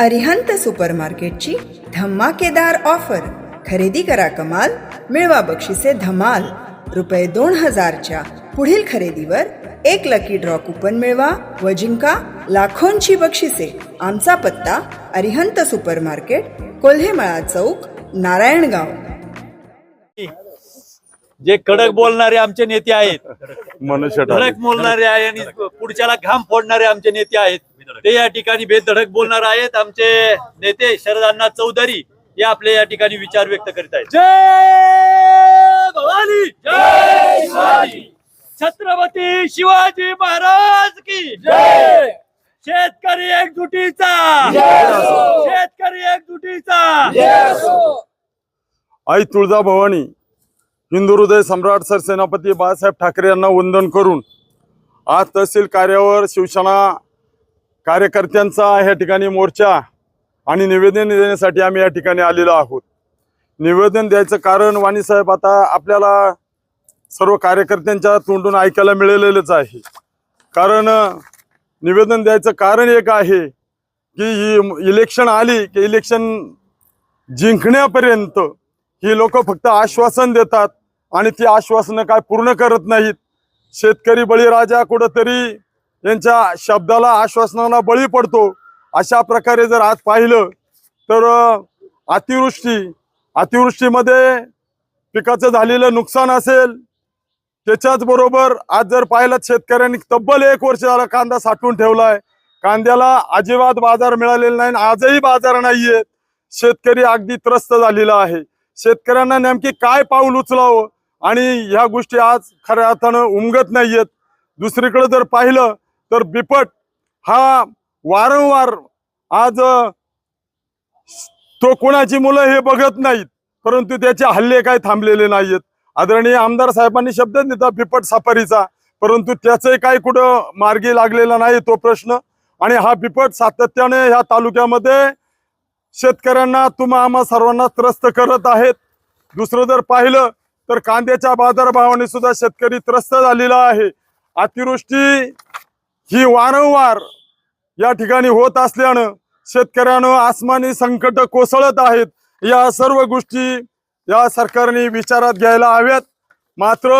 अरिहंत सुपरमार्केटची धमाकेदार ऑफर. खरेदी करा कमाल मिळवा बक्षिसे धमाल. रुपये दोन हजारच्या पुढील खरेदीवर एक लकी ड्रॉ कुपन मिळवा व जिंका लाखोंची बक्षिसे. आमचा पत्ता अरिहंत सुपरमार्केट कोल्हेमळा चौक नारायणगाव. जे कडक बोलणारे आमचे नेते आहेत. मनुष्य धडक बोलणारे आहे आणि पुढच्याला घाम फोडणारे आमचे नेते आहेत. ते या ठिकाणी बेधडक बोलणार आहेत. आमचे नेते शरदांना चौधरी हे आपले या ठिकाणी विचार व्यक्त करीत आहेत. जय भवानी! जय शिवाजी! छत्रपती शिवाजी महाराज की जय! शेतकरी एकजुटीचा! शेतकरी एकजुटीचा! आई तुळजा भवानी हिंदू हृदय सम्राट सरसेनापती बाळासाहेब ठाकरे यांना वंदन करून आज तहसील कार्यावर शिवसेना कार्यकर्त्यांचा या ठिकाणी मोर्चा आणि निवेदन देण्यासाठी आम्ही या ठिकाणी आलेलो आहोत. निवेदन द्यायचं कारण वाणीसाहेब आता आपल्याला सर्व कार्यकर्त्यांच्या तोंडून ऐकायला मिळालेलंच आहे. कारण निवेदन द्यायचं कारण एक आहे की ही इलेक्शन आली की इलेक्शन जिंकण्यापर्यंत ही लोक फक्त आश्वासन देतात आणि ती आश्वासनं काय पूर्ण करत नाहीत. शेतकरी बळीराजा कुठंतरी यांच्या शब्दाला आश्वासनाला बळी पडतो. अशा प्रकारे जर आज पाहिलं तर अतिवृष्टी अतिवृष्टीमध्ये पिकाचं झालेलं नुकसान असेल. त्याच्याच बरोबर आज जर पाहिलं शेतकऱ्यांनी तब्बल एक वर्ष झाला कांदा साठवून ठेवलाय. कांद्याला अजिबात बाजार मिळालेला नाही आणि आजही बाजार नाहीये. शेतकरी अगदी त्रस्त झालेला आहे. शेतकऱ्यांना नेमकी काय पाऊल उचलावं? आणि ह्या गोष्टी आज खऱ्या अर्थानं उमगत नाहीयेत. दुसरीकडे जर पाहिलं तर बिपट हा वारंवार आज तो कोणाची मुलं हे बघत नाहीत परंतु त्याचे हल्ले काय थांबलेले नाहीयेत. आदरणीय आमदार साहेबांनी शब्द दिला बिपट सफारीचा परंतु त्याचंही काही कुठं मार्गी लागलेला नाही तो प्रश्न. आणि हा बिपट सातत्याने ह्या तालुक्यामध्ये शेतकऱ्यांना तुम्हा आम्हा सर्वांना त्रस्त करत आहेत. दुसरं जर पाहिलं तर कांद्याच्या बाजारभावाने सुद्धा शेतकरी त्रस्त झालेला आहे. अतिवृष्टी ही वारंवार या ठिकाणी होत असल्यानं शेतकऱ्यानं आसमानी संकट कोसळत आहेत. या सर्व गोष्टी या सरकारने विचारात घ्यायला हव्यात. मात्र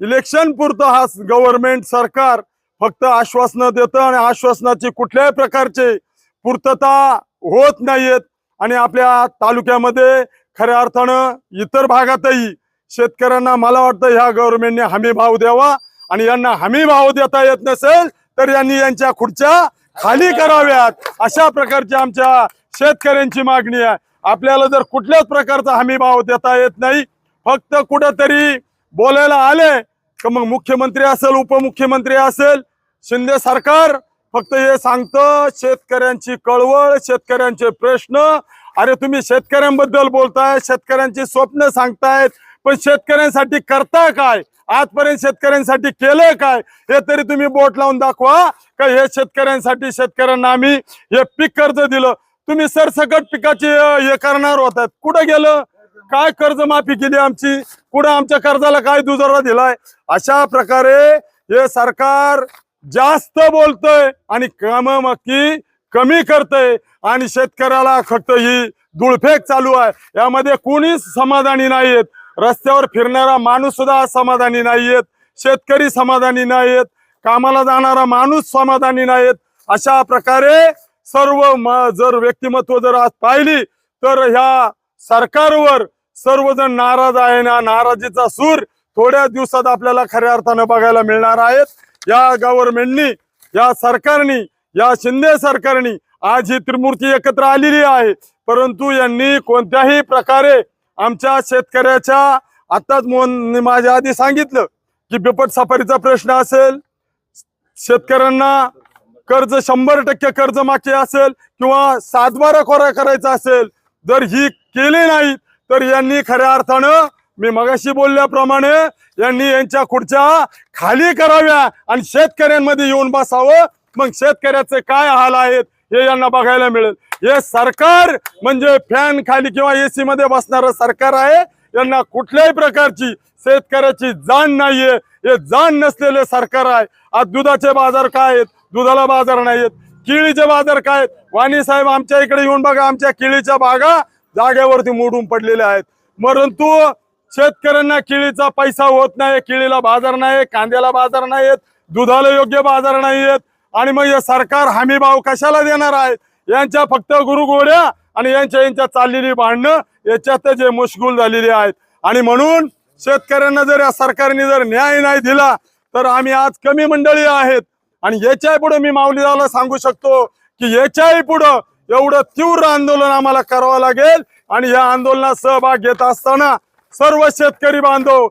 इलेक्शन पुरतं हा गव्हर्नमेंट सरकार फक्त आश्वासनं देतं आणि आश्वासनाची कुठल्याही प्रकारचे पूर्तता होत नाहीयेत. आणि आपल्या तालुक्यामध्ये खऱ्या अर्थानं इतर भागातही शेतकऱ्यांना मला वाटतं ह्या गव्हर्नमेंटने हमी भाव द्यावा आणि यांना हमी भाव देता येत नसेल तर यांनी यांच्या खुर्च्या खाली कराव्यात. अशा प्रकारची आमच्या शेतकऱ्यांची मागणी आहे. आपल्याला जर कुठल्याच प्रकारचा हमी भाव देता येत नाही फक्त कुठंतरी बोलायला आले तर मग मुख्यमंत्री असेल उपमुख्यमंत्री असेल शिंदे सरकार फक्त हे सांगतं शेतकऱ्यांची कळवळ शेतकऱ्यांचे प्रश्न. अरे तुम्ही शेतकऱ्यांबद्दल बोलताय शेतकऱ्यांची स्वप्न सांगतायत पण शेतकऱ्यांसाठी करताय काय? आजपर्यंत शेतकऱ्यांसाठी केलंय काय? हे तरी तुम्ही बोट लावून दाखवा. का हे शेतकऱ्यांसाठी शेतकऱ्यांना आम्ही हे पीक कर्ज दिलं. तुम्ही सरसकट पिकाची हे करणार होतात. कुठं गेलं? काय कर्जमाफी केली आमची? कुठं आमच्या कर्जाला काय दुजोरा दिलाय? अशा प्रकारे हे सरकार जास्त बोलतय आणि काम कमी करतय आणि शेतकऱ्याला फक्त ही धुळफेक चालू आहे. यामध्ये कोणीच समाधानी नाहीयेत. रस्त्यावर फिरणारा माणूस सुद्धा समाधानी नाहीयेत. शेतकरी समाधानी नाहीयेत. कामाला जाणारा माणूस समाधानी नाहीयेत. अशा प्रकारे सर्व म- जर व्यक्तिमत्व जर आज पाहिली तर ह्या सरकारवर सर्वजण नाराज आहे ना नाराजीचा सूर थोड्या दिवसात आपल्याला खऱ्या अर्थानं बघायला मिळणार आहेत. या गव्हर्नमेंटनी या सरकारनी या शिंदे सरकारनी आज ही त्रिमूर्ती एकत्र आलेली आहे. परंतु यांनी कोणत्याही प्रकारे आमच्या शेतकऱ्याच्या आताच मोहन माझ्या आधी सांगितलं की बिपट सफारीचा प्रश्न असेल शेतकऱ्यांना कर्ज शंभर टक्के कर्ज माफी असेल किंवा सातबारा खोरा करायचा असेल जर ही केली नाही तर यांनी खऱ्या अर्थानं मी मगाशी बोलल्याप्रमाणे यांनी यांच्या खुर्च्या खाली कराव्या आणि शेतकऱ्यांमध्ये येऊन बसावं. मग शेतकऱ्याचे काय हाल आहेत? हे यांना बघायला मिळेल. हे सरकार म्हणजे फॅन खाली किंवा एसी मध्ये बसणारं सरकार आहे. यांना कुठल्याही प्रकारची शेतकऱ्याची जाण नाहीये. हे जाण नसलेले सरकार आहे. आज दुधाचे बाजार काय आहेत? दुधाला बाजार नाहीयेत. केळीचे बाजार काय आहेत? वाणी साहेब आमच्या इकडे येऊन बघा. आमच्या केळीच्या बागा जागेवरती मोडून पडलेल्या आहेत. परंतु शेतकऱ्यांना केळीचा पैसा होत नाही केळीला बाजार नाही कांद्याला बाजार नाहीयेत. दुधाला योग्य बाजार नाहीयेत. आणि मग हे सरकार हमी भाव कशाला देणार आहे? यांच्या फक्त गुरुगोड्या आणि यांच्या यांच्या चाललेली भांडणं याच्यात जे मुश्कुल झालेली आहेत. आणि म्हणून शेतकऱ्यांना जर या सरकारने जर न्याय नाही दिला तर आम्ही आज कमी मंडळी आहेत. आणि याच्याही पुढे मी माऊलीदाला सांगू शकतो की याच्याही पुढं एवढं तीव्र आंदोलन आम्हाला करावं लागेल. आणि या आंदोलनात सहभाग घेत असताना सर्व शेतकरी बांधव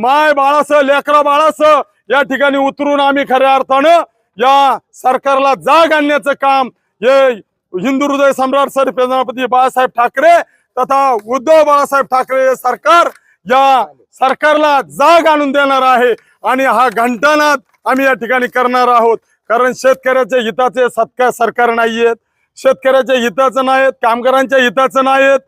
माय बाळासह लेकरा बाळासह या ठिकाणी उतरून आम्ही खऱ्या अर्थानं या सरकारला जाग आणण्याचं काम हे हिंदू हृदय सम्राट सर प्रधानपती बाळासाहेब ठाकरे तथा उद्धव बाळासाहेब ठाकरे हे सरकार या सरकारला जाग आणून देणार आहे. आणि हा घंटानाद आम्ही या ठिकाणी करणार आहोत. कारण शेतकऱ्याच्या हिताचे सत्कार सरकार नाहीयेत शेतकऱ्याच्या हिताचं नाहीत कामगारांच्या हिताचं नाहीत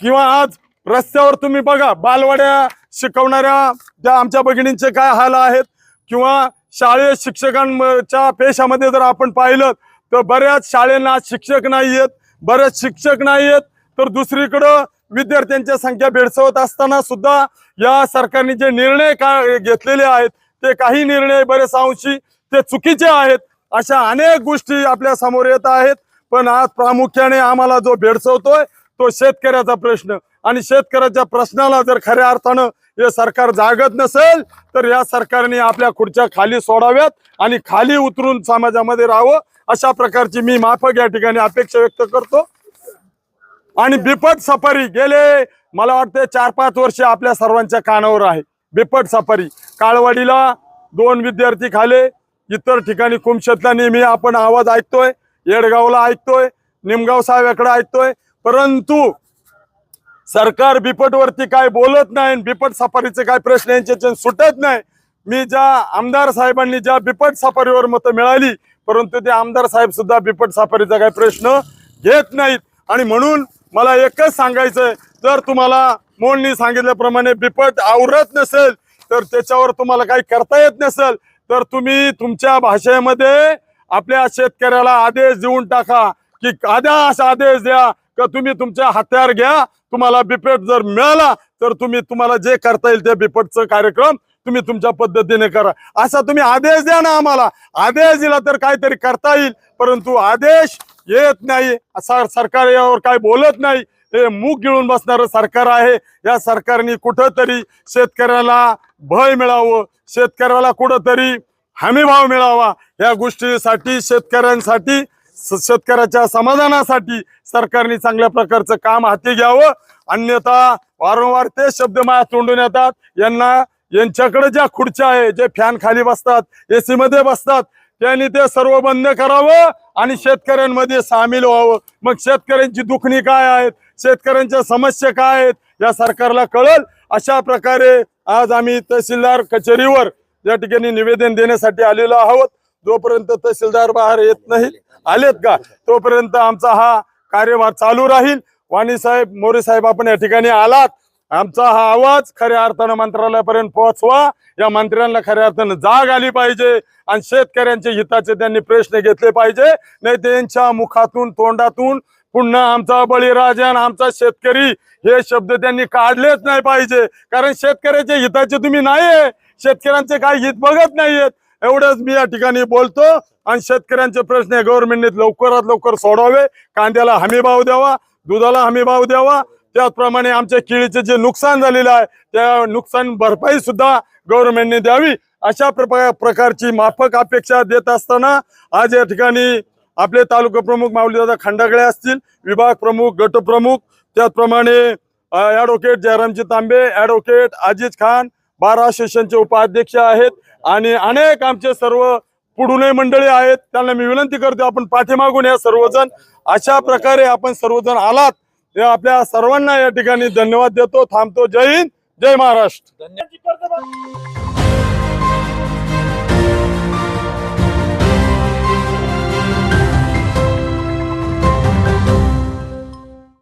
किंवा आज रस्त्यावर तुम्ही बघा बालवाड्या शिकवणाऱ्या त्या आमच्या भगिनींचे काय हाल आहेत. किंवा शाळेत शिक्षकांच्या पेशामध्ये जर आपण पाहिलं तर बऱ्याच शाळेंना आज शिक्षक नाही आहेत बरेच शिक्षक नाही आहेत तर दुसरीकडं विद्यार्थ्यांच्या संख्या भेडसवत असताना सुद्धा या सरकारने जे निर्णय का घेतलेले आहेत ते काही निर्णय बरेच अंशी ते चुकीचे आहेत अशा अनेक गोष्टी आपल्यासमोर येत आहेत. पण आज प्रामुख्याने आम्हाला जो भेडसवतोय तो शेतकऱ्याचा प्रश्न. आणि शेतकऱ्याच्या प्रश्नाला जर खऱ्या अर्थानं हे सरकार जागत नसेल तर या सरकारने आपल्या खुर्च्या खाली सोडाव्यात आणि खाली उतरून समाजामध्ये राहावं. अशा प्रकारची मी माफक या ठिकाणी अपेक्षा व्यक्त करतो. आणि बिपट सफारी गेले मला वाटते चार पाच वर्ष आपल्या सर्वांच्या कानावर आहे. बिपट सफारी. काळवाडीला दोन विद्यार्थी खाले इतर ठिकाणी कुमशेतला नेहमी आपण आवाज ऐकतोय येडगावला ऐकतोय निमगाव साहेबाकडे ऐकतोय परंतु सरकार बिपटवरती काय बोलत नाही आणि बिपट सफारीचे काय प्रश्न यांचे सुटत नाही. मी ज्या आमदार साहेबांनी ज्या बिपट सफारीवर मतं मिळाली परंतु ते आमदार साहेब सुद्धा बिपट सफारीचा काही प्रश्न घेत नाहीत. आणि म्हणून मला एकच सांगायचंय जर तुम्हाला मोहननी सांगितल्याप्रमाणे बिपट आवरत नसेल तर त्याच्यावर तुम्हाला काही करता येत नसेल तर तुम्ही तुमच्या भाषेमध्ये आपल्या शेतकऱ्याला आदेश देऊन टाका की आद्या असा आदेश द्या का तुम्ही तुमच्या हत्यार घ्या तुम्हाला बिपट जर मिळाला तर तुम्ही तुम्हाला जे करता येईल त्या बिपटचं कार्यक्रम तुम्ही तुमच्या पद्धतीने करा. असा तुम्ही आदेश द्या ना आम्हाला. आदेश दिला तर काहीतरी करता येईल परंतु आदेश येत नाही. असा सरकार यावर काय बोलत नाही. हे मूग गिळून बसणारं सरकार आहे. या सरकारने कुठंतरी शेतकऱ्याला भय मिळावं. शेतकऱ्याला कुठंतरी हमीभाव मिळावा. या गोष्टीसाठी शेतकऱ्यांसाठी शेतकऱ्याच्या समाधानासाठी सरकारने चांगल्या प्रकारचं काम हाती घ्यावं. अन्यथा वारंवार ते शब्द माया तोंडून येतात. यांना यांच्याकडे ज्या खुर्च्या आहे जे फॅन खाली बसतात एसी मध्ये बसतात त्यांनी ते सर्व बंद करावं आणि शेतकऱ्यांमध्ये सामील व्हावं. मग शेतकऱ्यांची दुखणी काय आहेत? शेतकऱ्यांच्या समस्या काय आहेत? या सरकारला कळल? अशा प्रकारे आज आम्ही तहसीलदार कचेरीवर या ठिकाणी निवेदन देण्यासाठी आलेलो आहोत. जोपर्यंत तहसीलदार बाहेर येत नाहीत आलेत का? तोपर्यंत आमचा हा कार्यभार चालू राहील. वाणी साहेब मोरे साहेब आपण या ठिकाणी आलात. आमचा हा आवाज खऱ्या अर्थानं मंत्रालयापर्यंत पोहोचवा. या मंत्र्यांना खऱ्या अर्थानं जाग आली पाहिजे आणि शेतकऱ्यांच्या हिताचे त्यांनी प्रश्न घेतले पाहिजे. नाही त्यांच्या मुखातून तोंडातून पुन्हा आमचा बळीराजा आणि आमचा शेतकरी हे शब्द त्यांनी काढलेच नाही पाहिजे. कारण शेतकऱ्याच्या हिताचे तुम्ही नाहीये. शेतकऱ्यांचे काही हित बघत नाहीयेत. एवढंच मी या ठिकाणी बोलतो. आणि शेतकऱ्यांचे प्रश्न गव्हर्नमेंटने लवकरात लवकर सोडवावे. कांद्याला हमी भाव द्यावा दुधाला हमी भाव द्यावा. त्याचप्रमाणे आमच्या केळीचे जे नुकसान झालेलं आहे त्या नुकसान भरपाई सुद्धा गव्हर्नमेंटने द्यावी. अशा प्रकारची माफक अपेक्षा देत असताना आज या ठिकाणी आपले तालुका प्रमुख माऊलीदादा खंडागळे असतील विभाग प्रमुख गटप्रमुख त्याचप्रमाणे ॲडव्होकेट जयरामजी तांबे ॲडव्होकेट आजीज खान बारा असोसिएशनचे उपाध्यक्ष आहेत. आणि अनेक आमचे सर्व पुढूनही मंडळी आहेत त्यांना मी विनंती करतो आपण पाठीमागून या सर्वजण. अशा प्रकारे आपण सर्वजण आलात हे आपल्या सर्वांना या ठिकाणी धन्यवाद देतो. थांबतो. जय हिंद जय महाराष्ट्र. धन्यवाद.